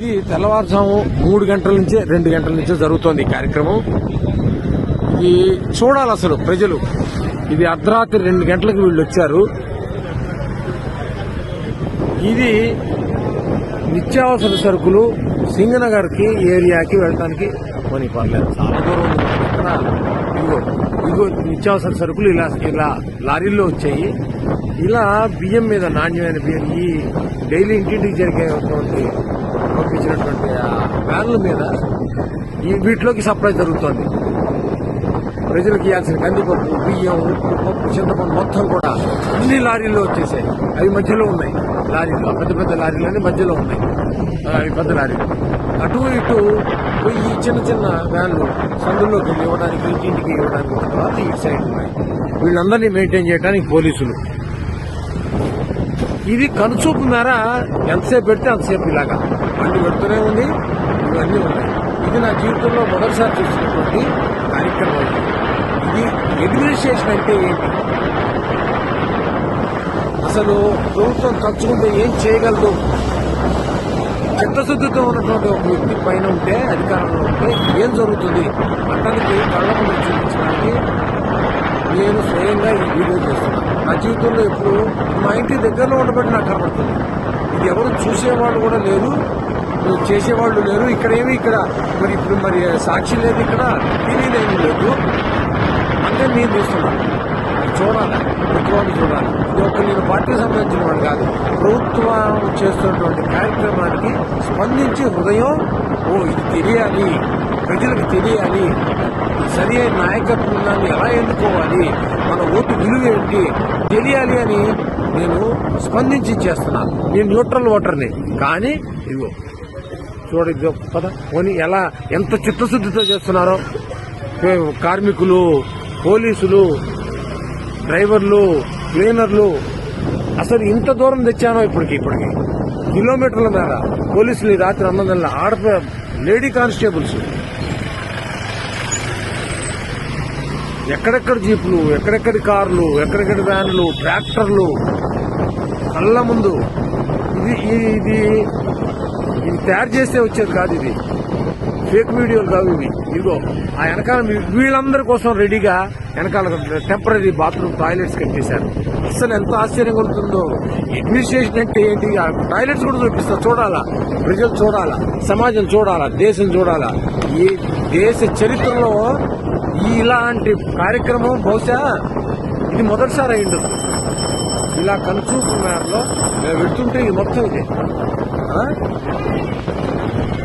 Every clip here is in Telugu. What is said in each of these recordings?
ఇది తెల్లవారుజాము మూడు గంటల నుంచే రెండు గంటల నుంచే జరుగుతోంది ఈ కార్యక్రమం. ఇది చూడాలి అసలు ప్రజలు. ఇది అర్ధరాత్రి రెండు గంటలకు వీళ్ళు వచ్చారు. ఇది నిత్యావసర సరుకులు సింగనగర్కి ఏరియాకి వెళ్ళడానికి పోనీ పర్లేదు. చాలా దూరం ఇక్కడ ఇదిగో ఇదిగో నిత్యావసర సరుకులు ఇలా ఇలా లారీల్లో వచ్చాయి. ఇలా బియ్యం మీద నాణ్యమైన బియ్యం ఈ డైలీ ఇంటింటికి జరిగేటువంటి పంపించినటువంటి ఆ వ్యాన్ల మీద ఈ వీటిలోకి సప్లై జరుగుతోంది. ప్రజలకు ఇవ్వాల్సిన కందిపప్పు బియ్యం ఉప్పు పప్పు చింతపండు మొత్తం కూడా అన్ని లారీల్లో వచ్చేసాయి. అవి మధ్యలో ఉన్నాయి. లారీలు పెద్ద పెద్ద లారీలు మధ్యలో ఉన్నాయి. అవి పెద్ద లారీలు. అటు ఇటు పోయి ఈ చిన్న చిన్న వ్యాన్లు సందుల్లోకి వెళ్ళి ఇవ్వడానికి ఇంటింటికి ఇవ్వడానికి తర్వాత ఈ సైడ్ ఉన్నాయి. వీళ్ళందరినీ మెయింటైన్ చేయడానికి పోలీసులు. ఇది కనుచూపు మేర ఎంతసేపు పెడితే అంతసేపు ఇలాగా. బండి పెడుతూనే ఉంది. ఇవన్నీ ఉన్నాయి. ఇది నా జీవితంలో మొదటిసారి చూసినటువంటి కార్యక్రమం. ఇది అడ్మినిస్ట్రేషన్ అంటే ఏంటి? అసలు ప్రభుత్వం తలుచుకుంటే ఏం చేయగలదు? చిత్తశుద్ధితో ఉన్నటువంటి ఒక వ్యక్తి పైన ఉంటే అధికారంలో ఉంటే ఏం జరుగుతుంది? అతనికి కళ్ళ ముందు చూపించడానికి నేను స్వయంగా ఈ వీడియో చేస్తున్నాను. నా జీవితంలో ఎప్పుడు మా ఇంటి దగ్గరలో ఉండబట్టి నాకు కనబడుతుంది. ఇది ఎవరు చూసేవాళ్ళు కూడా లేరు. చేసేవాళ్ళు లేరు. ఇక్కడ ఏమి ఇక్కడ మరి ఇప్పుడు మరి సాక్షి లేదు ఇక్కడ తెలియలేమి లేదు. అంటే నేను చూస్తున్నాను చూడాలి? ప్రభుత్వాన్ని చూడాలి? ఇది ఒక నేను పార్టీకి సంబంధించిన వాడు కాదు. ప్రభుత్వం చేస్తున్నటువంటి కార్యక్రమానికి స్పందించి హృదయం ఓ ఇది తెలియాలి. ప్రజలకు తెలియాలి. సరి అయిన నాయకత్వాన్ని ఎలా ఎన్నుకోవాలి? మన ఓటు విలువ ఏంటి? తెలియాలి అని నేను స్పందించి చేస్తున్నాను నేను న్యూట్రల్ ఓటర్ని. కానీ ఇదిగో చూడ పద పోనీ ఎలా ఎంత చిత్తశుద్ధితో చేస్తున్నారో. కార్మికులు పోలీసులు డ్రైవర్లు క్లీనర్లు అసలు ఇంత దూరం తెచ్చానో ఇప్పటికి ఇప్పటికి. కిలోమీటర్ల మేర పోలీసులు ఈ రాత్రి అన్నదల్ల ఆడప లేడీ కానిస్టేబుల్స్. ఎక్కడెక్కడ జీపులు ఎక్కడెక్కడి కార్లు ఎక్కడెక్కడి వ్యాన్లు ట్రాక్టర్లు. కళ్ళ ముందు. ఇది ఇది ఇది తయారు చేస్తే వచ్చేది కాదు ఇది. ఫేక్ వీడియోలు కావు ఇవి. ఇదిగో ఆ వెనకాల వీళ్ళందరి కోసం రెడీగా వెనకాల టెంపరీ బాత్రూమ్ టాయిలెట్స్ కట్టేశారు. అసలు ఎంత ఆశ్చర్యం కలుగుతుందో. అడ్మినిస్ట్రేషన్ అంటే ఏంటి? ఆ టాయిలెట్స్ కూడా చూపిస్తారు చూడాలా? ప్రజలు చూడాలా? సమాజం చూడాలా? దేశం చూడాలా? ఈ దేశ చరిత్రలో ఈ ఇలాంటి కార్యక్రమం బహుశా ఇది మొదటిసారి అయి ఉండదు ఇలా కనుచూపు మేరలో మేము వెళ్తుంటే ఇది మొత్తం ఇది. ఆ?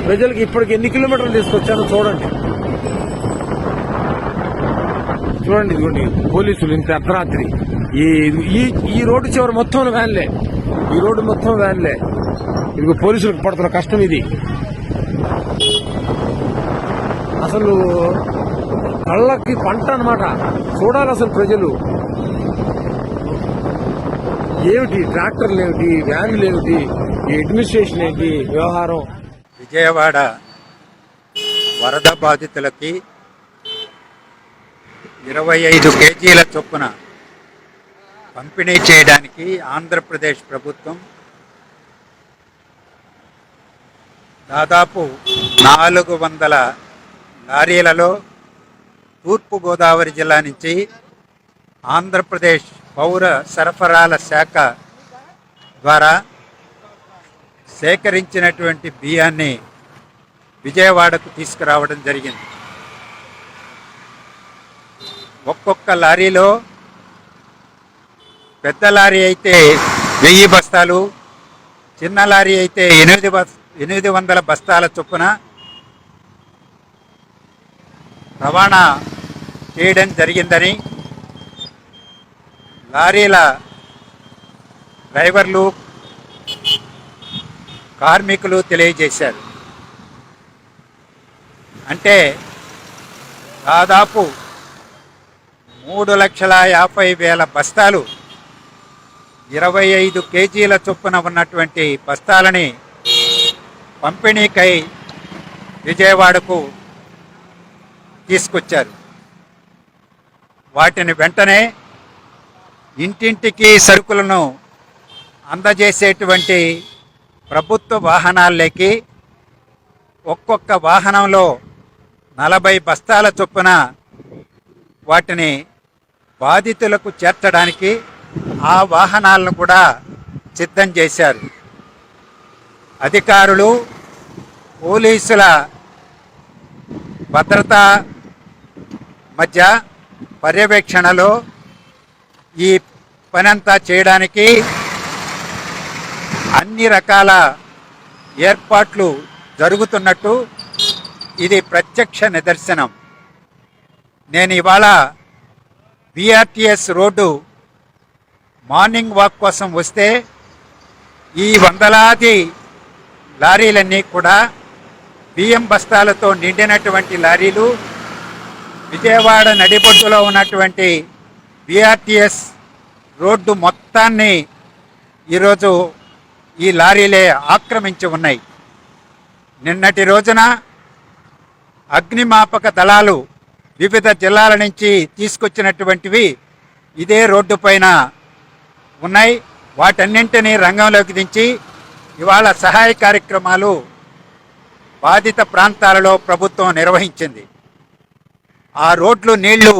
ప్రజలకు ఇప్పటికి ఎన్ని కిలోమీటర్లు తీసుకొచ్చానో చూడండి. చూడండి ఇదిగోండి పోలీసులు ఇంత అర్ధరాత్రి. ఈ ఈ ఈ రోడ్డు చివరి మొత్తం వ్యాన్లే. ఈ రోడ్డు మొత్తం వ్యాన్లే. ఇది పోలీసులకు పడుతున్న కష్టం ఇది. అసలు కళ్ళకి పంట అన్నమాట. చూడాలి అసలు ప్రజలు. ఏమిటి? ట్రాక్టర్లు ఏమిటి వ్యాన్లు ఏమిటి ఈ అడ్మినిస్ట్రేషన్ ఏంటి? వ్యవహారం? విజయవాడ వరద బాధితులకి ఇరవై ఐదు కేజీల చొప్పున పంపిణీ చేయడానికి ఆంధ్రప్రదేశ్ ప్రభుత్వం దాదాపు నాలుగు వందల లారీలలో తూర్పుగోదావరి జిల్లా నుంచి ఆంధ్రప్రదేశ్ పౌర సరఫరాల శాఖ ద్వారా సేకరించినటువంటి బియ్యాన్ని విజయవాడకు తీసుకురావడం జరిగింది. ఒక్కొక్క లారీలో పెద్ద లారీ అయితే వెయ్యి బస్తాలు చిన్న లారీ అయితే ఎనిమిది బస్ ఎనిమిది వందల బస్తాల చొప్పున రవాణా చేయడం జరిగిందని లారీల డ్రైవర్లు కార్మికులు తెలియజేశారు. అంటే దాదాపు మూడు లక్షల యాభై వేల బస్తాలు ఇరవై ఐదు కేజీల చొప్పున ఉన్నటువంటి బస్తాలని పంపిణీకై విజయవాడకు తీసుకొచ్చారు. వాటిని వెంటనే ఇంటింటికి సరుకులను అందజేసేటువంటి ప్రభుత్వ వాహనాల్లోకి ఒక్కొక్క వాహనంలో నలభై బస్తాల చొప్పున వాటిని బాధితులకు చేర్చడానికి ఆ వాహనాలను కూడా సిద్ధం చేశారు. అధికారులు పోలీసుల భద్రత మధ్య పర్యవేక్షణలో ఈ పనంతా చేయడానికి అన్ని రకాల ఏర్పాట్లు జరుగుతున్నట్టు ఇది ప్రత్యక్ష నిదర్శనం. నేను ఇవాళ బీఆర్టీఎస్ రోడ్డు మార్నింగ్ వాక్ కోసం వస్తే ఈ వందలాది లారీలన్నీ కూడా బియ్యం బస్తాలతో నిండినటువంటి లారీలు విజయవాడ నడిబొడ్డులో ఉన్నటువంటి బీఆర్టీఎస్ రోడ్డు మొత్తాన్ని ఈరోజు ఈ లారీలే ఆక్రమించి ఉన్నాయి. నిన్నటి రోజున అగ్నిమాపక దళాలు వివిధ జిల్లాల నుంచి తీసుకొచ్చినటువంటివి ఇదే రోడ్డు పైన ఉన్నాయి. వాటన్నింటినీ రంగంలోకి దించి ఇవాళ సహాయ కార్యక్రమాలు బాధిత ప్రాంతాలలో ప్రభుత్వం నిర్వహించింది. ఆ రోడ్లు నీళ్ళు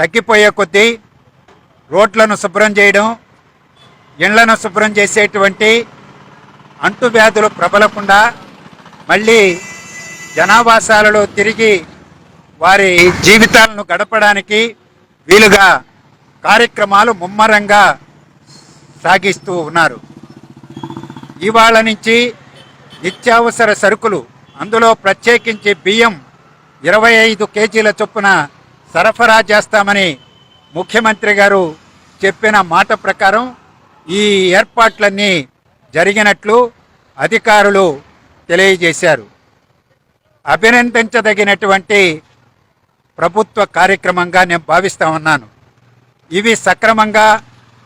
తగ్గిపోయే కొద్దీ రోడ్లను శుభ్రం చేయడం ఇళ్ళను శుభ్రం చేసేటువంటి అంటువ్యాధులు ప్రబలకుండా మళ్ళీ జనావాసాలలో తిరిగి వారి జీవితాలను గడపడానికి వీలుగా కార్యక్రమాలు ముమ్మరంగా సాగిస్తూ ఉన్నారు. ఇవాళ నుంచి నిత్యావసర సరుకులు అందులో ప్రత్యేకించి బియ్యం ఇరవై ఐదు కేజీల చొప్పున సరఫరా చేస్తామని ముఖ్యమంత్రి గారు చెప్పిన మాట ప్రకారం ఈ ఏర్పాట్లన్నీ జరిగినట్లు అధికారులు తెలియజేశారు. అభినందించదగినటువంటి ప్రభుత్వ కార్యక్రమంగా నేను భావిస్తా ఉన్నాను. ఇవి సక్రమంగా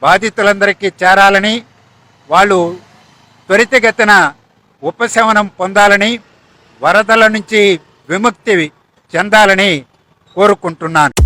బాధితులందరికీ చేరాలని వాళ్ళు త్వరితగతిన ఉపశమనం పొందాలని వరదల నుంచి విముక్తి చెందాలని కోరుకుంటున్నాను.